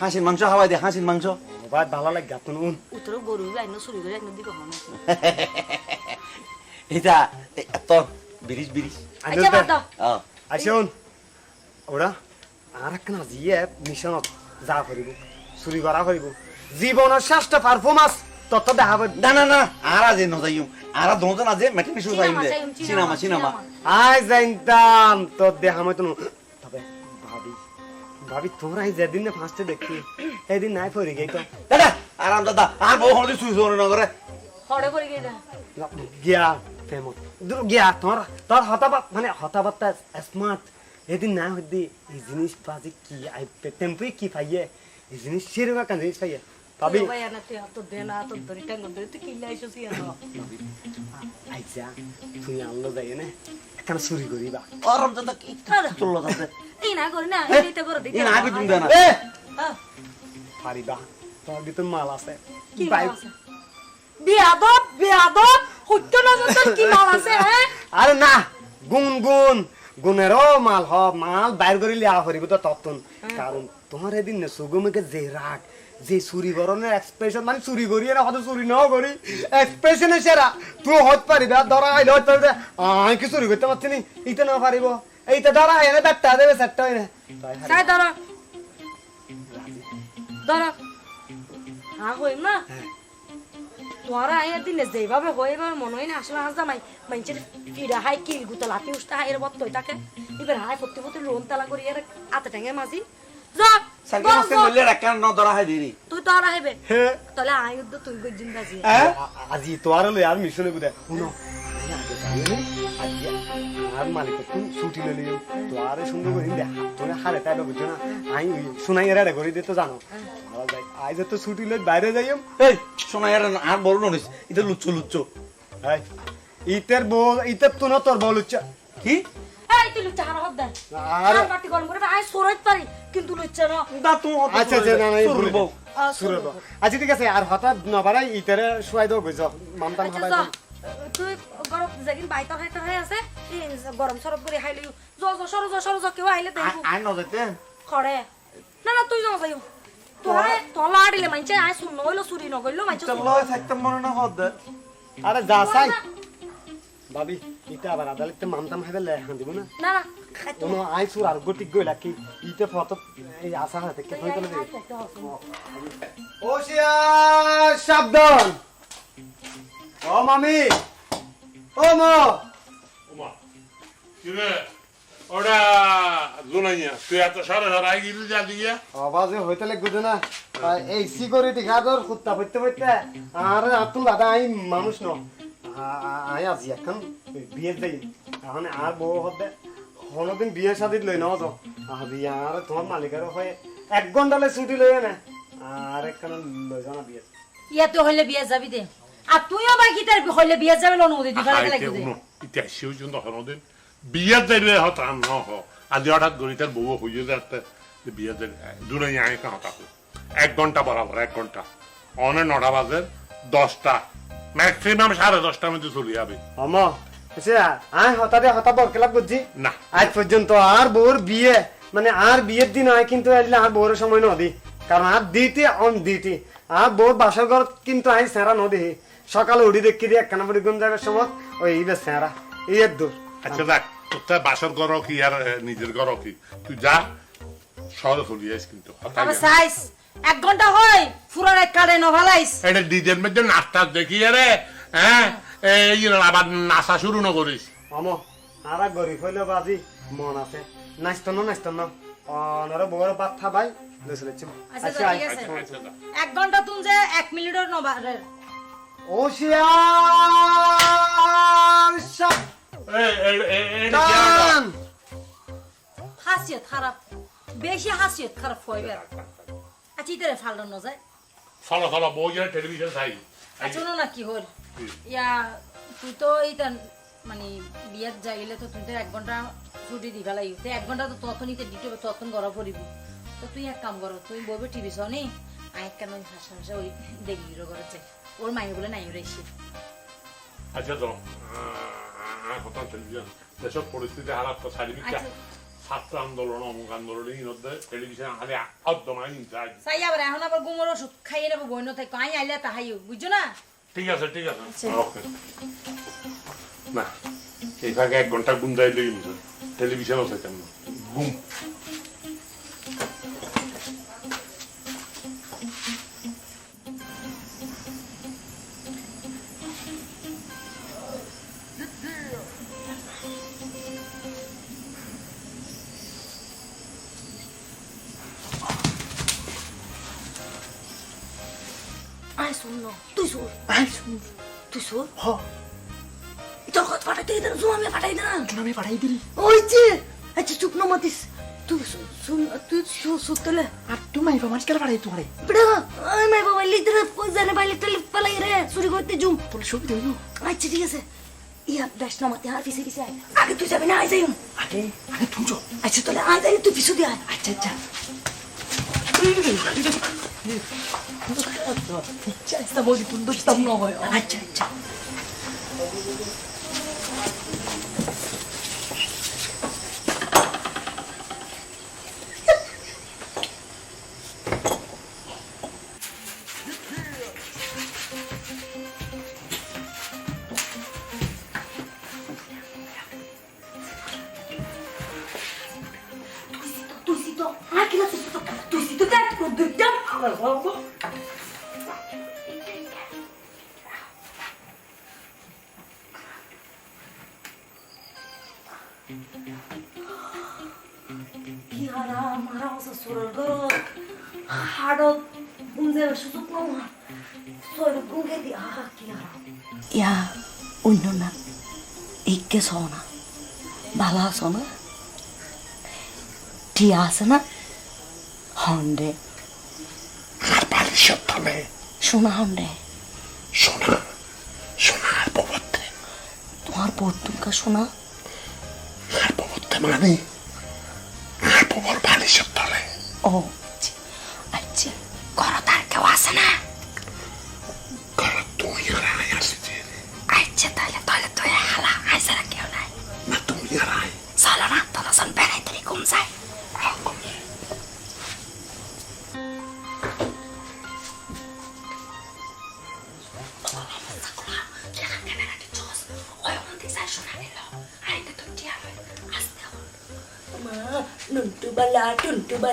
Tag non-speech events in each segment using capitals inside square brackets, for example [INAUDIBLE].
হাঁসির মাংস হাওয়াই দে হাঁসির মাংস। ভাই ভালো লাগে তুন উন উত্তর গরু আইন চুরি করে এটা [LAUGHS] বিরিশ বিরিশ। আচ্ছা আসুন ওরা আর মিশনত যা করিব চুরি করা করিব। জীবনের শ্রেষ্ঠ পারফরমেন্স তত দেখাব না না না আর আজ নজাইম আর দোজন আজ মেটিনি শুরু যাইম দে। সিনেমা সিনেমা আই জানতাম তোর তবে ভাবি ভাবি তোমরা এই যেদিন না ফার্স্টে দেখি এদিন নাই পড়ে গেই তো দাদা আরাম দাদা আর বউ হলে সুই না করে। হরে পড়ে গিয়ে যা। গিয়া ফেমস দূর গিয়া তোর তোর হতাবাত মানে হতাবাতটা স্মার্ট এদিন না হদি এই জিনিস পাজি কি আই টেম্পুই কি পাইয়ে? এই জিনিস সেরকম একটা জিনিস পাইয়ে। ভাবি ভাই আনা তুই হাত দে না হাত ধরে টাঙ্গ ধরে তুই কিল্লা আইসছিস ইয়ানো আইসা তুই আনলো যাই না। একখান চুরি করিবা দাদা কি চলল তাতে? এই না করি না এইটা করে দিতে এই না আগে তুমি দেনা এ! হ্যাঁ, পারিবা তোর ভিতর মাল আছে। কি বাই- মাল আছে? বিয়াদব বিয়াদব সত্য না সত্য কি মাল আছে হ্যাঁ আরে না গুণ গুণ। গুণেরও মাল হ মাল বাইর করে লিয়া করিব তো তত্তন কারণ তোমার এদিন না সুগমকে যে রাগ যে চুরি করণের এক্সপ্রেশন মানে চুরি করি না হয়তো চুরি নাও করি। এক্সপ্রেশনে সেরা। তুই হত পারিবা ধরা আইলে হত পারিবা আমি কি চুরি করতে পারছি নি? ইতে না পারিব এইটা ধরা এনে ব্যাটটা দেবে সেটটা এনে সাই ধরো ধরো হ্যাঁ হইম না? তোরা দিনে যেভাবে হয় এভাবে মনে হয় না আসলে জামাই মানুষের হাই কিল গুতো লাতি উষ্টা হাই এর বত্ত থাকে এবার হাই ফত্তি ফত্তি লোন তালা করি এর আতে মাঝি যা যা, মাসকে বললে রাখান ন ধরা হয় তুই তো আর হেবে তাহলে আই তুই গজিন বাজি। আজি তোর লই আর মিশনে বুদে শুনো। আর মালিক তুই ছুটি লই লিও তোর সুন্দর করে দে তোর হারে তাই বুঝছ না? আই শুনাই এরা করে দিতে জানো। আই তো ছুটি লই বাইরে যাইম। এই শোনা আর আর বড় লুচ্চো লুচ্চো এই ইতের বল ইতের তো না তোর বল উচ্চা কি? এই তুই লুচ্চা হারা হদ দেন আরে আর বাটি গরম করে আই সরাইতে পারি। কিন্তু লুচ্চা না। দা তুমি আচ্ছা আচ্ছা না না সুরব সুরব আচ্ছা ঠিক আছে আর হঠাৎ নবারাই ইতেরে শুয়াই দাও গইছ মামতাম আচ্ছা যা। তুই গরম যেদিন বাইতার হাইতে আছে গরম সরব করে হাইলি জ জ সরো জ সরো জ কেউ আইলে দেখব আর ন খড়ে। না না তুই যাও যাইও তোরে তলা আড়িলে মাইছে আই শুন নইলো চুরি নগইলো মাইছে চলো থাকতাম মনে না হদ আরে যা চাই। ভাবি। ইটা আবার আদালতে মামতাম হাইবে লেখান দিব না? না না। কোনো আইসুর আর গটিক গইলা কি ইতে ফটো এই আশা হাতে কে হইতো না ওশিয়া সাবধান। ও মামি। ও মা। ওটা জোনাইয়া তুই এত সারা সারা আই গিলি যা দিয়া? আওয়াজে হইতে লাগবে না। এই সিকিউরিটি গার্ডর কুত্তা পড়তে পড়তে আর আতুন দাদা আই মানুষ ন। আই আজি এখন বিয়ে যাই এখন আর বউ হতে কোনোদিন বিয়ে শাদিত লই নাও তো। আর আর তোমার মালিকের হয়ে এক ঘন্টালে ছুটি লই না আর একখান লই যাও না বিয়ে ইয়াতে হইলে বিয়ে যাবি দে। আর তুইও বা গিটার হইলে বিয়ে যাবে লোন দিবা আইতে লাগবে দে। উনো ইতিয়া শিও জন্য হনদিন বিয়ে দিলে হত ন হ আজি হঠাৎ গণিতের বউ হইয়ে যাতে বিয়ে দিলে জোনাইয়া আই কাহতা এক ঘণ্টা বরাবর এক ঘণ্টা অনে নটা বাজে দশটা ম্যাক্সিমাম সাড়ে দশটার মধ্যে চলে যাবে। আমা আচ্ছা আয় হঠাৎ হঠাৎ বরকেলাপ করছি না। আজ পর্যন্ত আর বউর বিয়ে মানে আর বিয়ের দিন হয় কিন্তু আসলে আর বউর সময় নদী কারণ আর দিতে অন দিতে আর বউর বাসর ঘর কিন্তু আই সেরা নদী সকালে উঠি দেখি দিয়ে একখানা পরি গুম যাবার সময় ওই ইবে সেরা এই এর দূর আচ্ছা দেখ তোর বাসর ঘর কি আর নিজের ঘর কি তুই যা শহরে চলে যাইস কিন্তু। সাইজ এক ঘণ্টা হয় ফুরার এক কাড়ে নভালাইস এটা ডিজের মধ্যে নাস্তা দেখি রে হ্যাঁ এই আবার নাচা শুরু না করিস আমো আর গরিব হইলে বাজি মন আছে। নাচত না নাচত না অনরে বউর বাদ থাবাই আচ্ছা আচ্ছা আচ্ছা। এক ঘণ্টা তুন যে এক মিনিটের নবা ও শিয়ার সাপ এই, এই, এই, এই, এটা কি আর? টান। হাসিয়ত খারাপ বেশি হাসিয়ত খারাপ হইবে আচ্ছা ইতারে ফাল্টানো যায় চলো চলো বউ টেলিভিশন চাই। আচ্ছা না কি হল। ইয়া তুই তো এইটা মানে বিয়াত যাইলে তো তুই তো এক ঘণ্টা ছুটি দিবা লাগি। তো এক ঘণ্টা তো তখন ইতে দিতে তখন গড়া পড়িব। তো তুই এক কাম কর তুই বলবে টিভি শনি আই কেন হাসা হাসা ওই দেখবি ঘরে যাই। ওর মাইনে বলে নাই রয়েছে আচ্ছা তো হঠাৎ টেলিভিশন দেশের পরিস্থিতি হারাপ তো আচ্ছা। ছাত্র আন্দোলন অমুক আন্দোলন এই মধ্যে টেলিভিশন আলে অদ্যমা ইনচার্জ চাই আবার এখন আবার গুমর ওষুধ খাইয়ে নেব বইন থাকো। আই আইলে তাহাইও বুঝছ না? ঠিক আছে ঠিক আছে ওকে না এই ফাঁকে এক ঘণ্টা লেগে টেলিভিশন টেলিভিশনও কেমন না তুই হ। তোর কথা পাঠাইতে দিন জুম আমি পাঠাই দিন আমি পাঠাই দিলি। ওই যে আচ্ছা চুপ না মাতিস তুই শুন তুই সুতলে আর তুই মাইবা মানুষ কেন পাঠাই তোমারে বেটা আই মাই বাবা লিখতে রে জানে ভাই লিখতে পালাই রে চুরি করতে জুম। তোর সুবিধা হইল আচ্ছা ঠিক আছে। ইয়া বেশ না মাতে আর পিছে পিছে আয়। আগে তুই যাবি না আয় যাই। আগে আগে তুমি যাও আচ্ছা তাহলে আয় যাই তুই পিছু দিয়ে আয়। আচ্ছা আচ্ছা। চেষ্টা বলি কোন দোষটা নয় আচ্ছা আচ্ছা Tuisito, kududam. Kiara, marah sa surga, hado, bunze সুযোগ নয়, সৈরব গুঙ্গে দি আহা কিয়ারা। ইয়া অন্য না ইকে সোনা ভালো আছো না টিয়া আছে না হন্ডে আর বালিশের তলে সোনা হন্ডে সোনা সোনার পবত্তে তোমার বর্তুকা সোনা আর পবত্তে মানে? আর পবর বালিশের তলে ও আচ্ছা, আচ্ছা ঘর তার কেউ আছে না।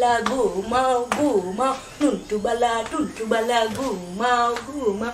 బల గుమా గుమా టుంటు బల టుంటు బల గుమా గుమా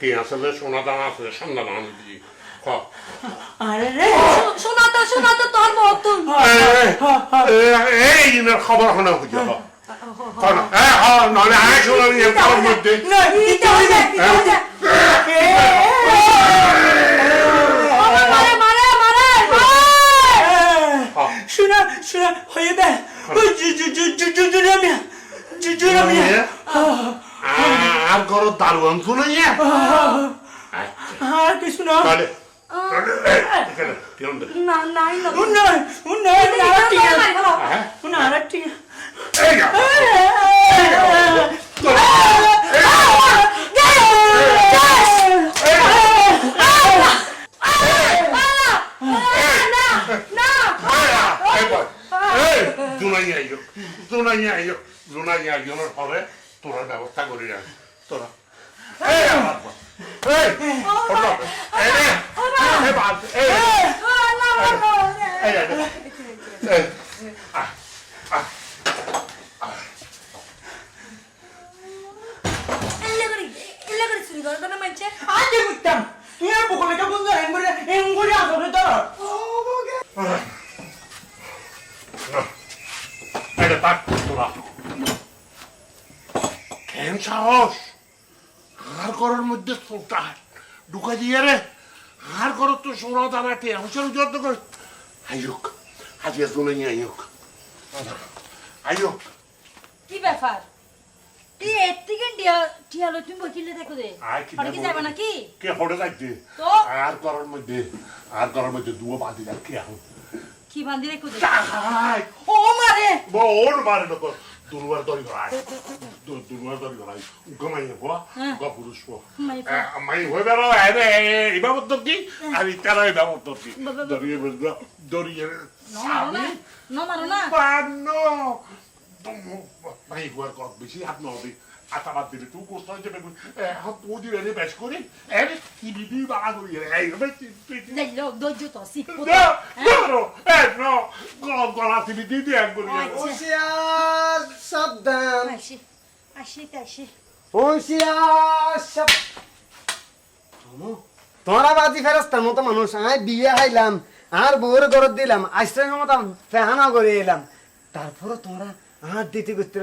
কি আসলে সোনা দানা আছে সোনা দানা দিই আরে তো তোর মতন হয়ে জু জু জু জু জু রামিয়া জু জু রামিয়া আর ঘরের দারুয়ান শুনে নিয়ে আর কিছু না তাহলে এই, এখানে, পিয়ন দে। না নাই না উন্নয় উন্নয় আর ঠিক আছে হ্যাঁ? উন্নয় আর মানছে আজে বুঝতাম। তুই আর বকলে কে বন্ধু এঙ্গুরে এঙ্গুরে আসবে তোর। থাক তোরা। কেন সাহস। আর করার মধ্যে সোটা ঢুকা দিয়ে রে। আর করো তো সোনা টিয়া হুসেন যত্ন কর। আইয়ুক আজকে তুলে নিয়ে আইয়ুক আইয়ুক কি ব্যাপার? তুই এর থেকে টিয়া টিয়া লো তুমি বকিলে দেখো দে। আর কি যাবে নাকি কে? হড়ে আর করার মধ্যে আর করার মধ্যে দুও বাঁধি যাক কে রেখো দে? ও মারে ওর মারে না তো দুর্বার দরি ধরায় দুর্বার দরি ধরায় গমাই। গা পুরুষ মাই মাই হয়ে বেড়ো আরে এই বাবদ কি? আর ইতারা এই বাবদ কি? বাবা। দরিয়ে বেড়ো দরিয়ে ন মারো না? ন মারো না পানো মাই হুয়ার কক বেশি হাত নবি আতাবাদ দিলে তুই কোথায় যাবে এখন তুই দিলে রে বেশ করি এর কি বিবি বাড়া করি এই হবে তুই যাই লোক দৈর্য তো সি No, no, eh, no, গলা তুমি দিদি এক করি হুঁশিয়ার সাবধান আসি আসি আসি হুঁশিয়ার সাব তোমরা বাজি ফেরস্তার মতো মানুষ আয় বিয়ে হাইলাম আর বউর গরত দিলাম আইসের মতো ফেহানা করে এলাম। তারপরে তোমরা হাত দিতে করতে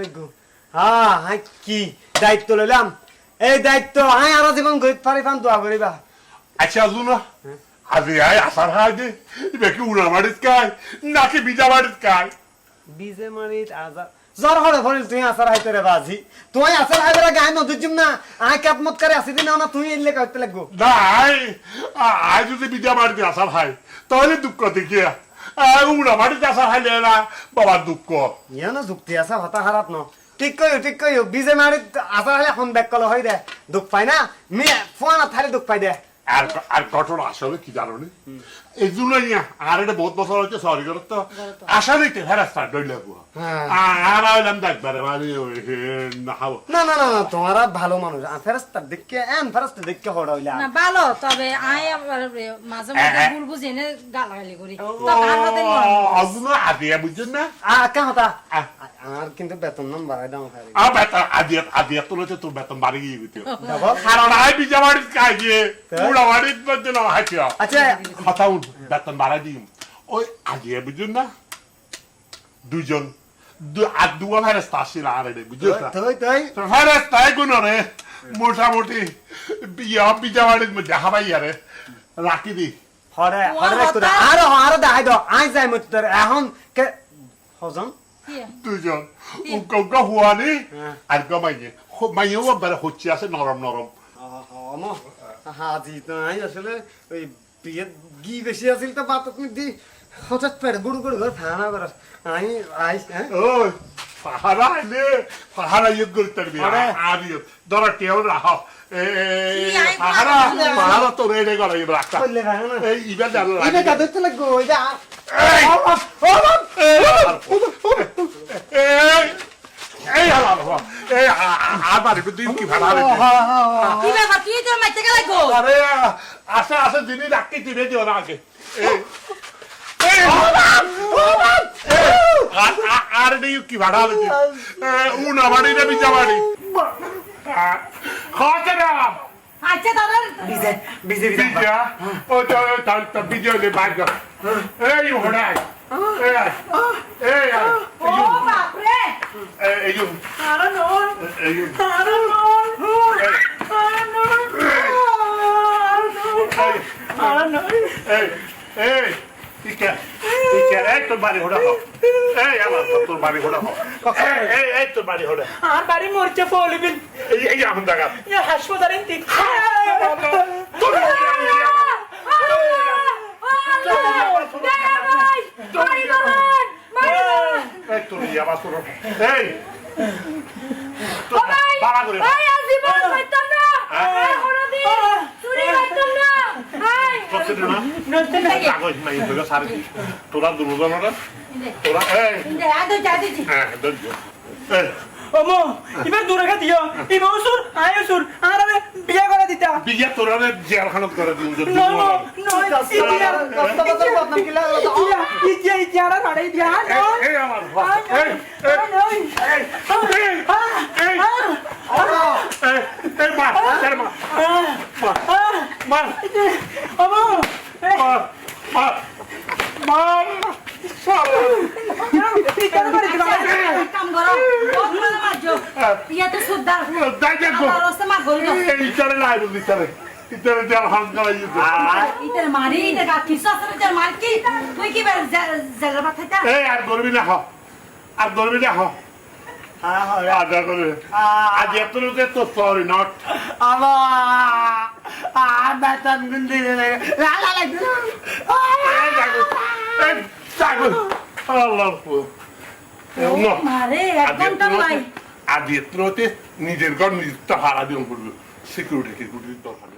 হ্যাঁ হাই কি দায়িত্ব লইলাম? এই দায়িত্ব আয় আরও জীবন গরিব পারিবাম দোয়া করিবা। আচ্ছা লুনা আজি আই আসার হাইদে বেকি উনা মারিত কাই নাকি বিজা মারিত কাই? বিজে মারিত আজার জ্বর হলে ভরিল তুই আসার হাইতে রে বাজি। তুই আসার হাইতে রে গায়ে নদীর না আয় কাপমত করে আসি দিন না তুই এলে করতে লাগবো। নাই আই যদি বিজা মারিত আসার হাই তাহলে দুঃখ দেখিয়া উনা মারিত আসার হাইলে না বাবার দুঃখ। ইয়ে না, যুক্তি আছে হতা খারাপ ন। ঠিক কইও ঠিক কইও বিজে মারি আসা হলে এখন ব্যাক কল হয় দে। দুঃখ পাই না মি ফোন থালি দুঃখ পাই দে। আর আর ঘটনা আসলে কি জানো নি এই জন্যই আর এটা বহুত বছর হচ্ছে সরি করো তো আশা দিতে ফেরাস্তা ডইলে হ্যাঁ। আর আইলাম দেখবারে মানে না না না না না তোমারা ভালো মানুষ। ফেরস্তার দেখকে এন ফেরস্তা দেখকে হড় হইলা। না ভালো তবে আয় মাঝে মাঝে ভুল বুঝি এনে গালাগালি করি। তো কার হাতে অজুনা আদিয়া বুঝছেন না? আ কা হতা। আর কিন্তু বেতন নাম বাড়াই দাও খাই আর বেতন আদিয়া আদিয়া তুলেছে তোর বেতন বাড়ি গিয়ে দেখো কারণ আই বিজা বাড়ির কাজ গিয়ে পুরা বাড়ির মধ্যে না হাঁচিয়া আচ্ছা। কথা উঠ বেতন বাড়াই দিম। ওই আদিয়া বুঝছেন না? দুজন আর দুয়া ফেরেস্তা আসছিল আর ফেরেস্তা এগুলো রে মোটামুটি বিয়া বিজা বাড়ির মধ্যে হাবাই আরে রাখি দি। হরে আর আর দেখাই দাও। আই যাই মত তোর এখন কে হজন কি? দুজন হ্যাঁ। আর মাইয়ে মাইয়ে ও হচ্ছে আছে নরম নরম হাজি তো আই আসলে ওই বিয়ে গি বেশি আছিল তো বাত তুমি দি হঠাৎ পেট গুড় গুড় ঘর ফানা করাস আই আই হ্যাঁ ওই পাহারা এলে পাহারা ইয়ে করতে পারবি আরে। ইয়ে ধরা কেউ রাহ পাহারা? পাহারা তো রেডে করা এবার রাখা করলে ভাই না এই ইবে জানো ইবে কাদের তো লাগবো ওই যে আ- এই এই এই হালাল এই আর বাড়ি দিন কি ভাড়া কি ব্যাপার তুই তো মাইতে গেলে গো আরে আসে আসে দিনই রাখি দিনে দিও না আগে আর- নেই কি ভাড়া হচ্ছে উনা বাড়ি না বিজা বাড়ি খাওয়াতে না আচ্ছা দাদা বিজে বিজে বিজে ও তো তার তো বিজা লে বাগ এই হড়াই এই এই ও বাপ রে এই এই আরে নয় এই আরে নয় আরে নয় আরে নয় এই তোর বাড়ি হড়া হোক এই আমার তোর বাড়ি হড়া হোক এই এই তোর বাড়ি হড়া আর বাড়ি মরছে ফলিবিন এই এখন দেখা হাসপাতালে ঠিক তোর এই! তোর এই বাবা করে করতে না। কাগজ নাই হইল তোরা দুর্গণরা তোরা এই! হ্যাঁ ধৈর্য এই দূরে খা দিও। ইবা উসুর আয় উসুর আর আমি বিয়া দিতা বিয়া তোরা জেলখানত করে দিন যদি নো নো নো ইতিয়া কত বদনাম কিলা ইতিয়া ইতিয়া ইতিয়া আর বাড়াই দিয়া নো এই আমার এই এই নই এই এই এই এই মা এই মা মা মা মা মা আর করবি না হ আর করবি না হ আজ এত লোকে তো সরি নট আমা আ বেতন গুন্দি রে লা লা লা আল্লাহ মারে এক ঘণ্টা নাই আজ এত নিজের ঘর নিজের তো হারা দিন পড়বে সিকিউরিটি সিকিউরিটি দরকার।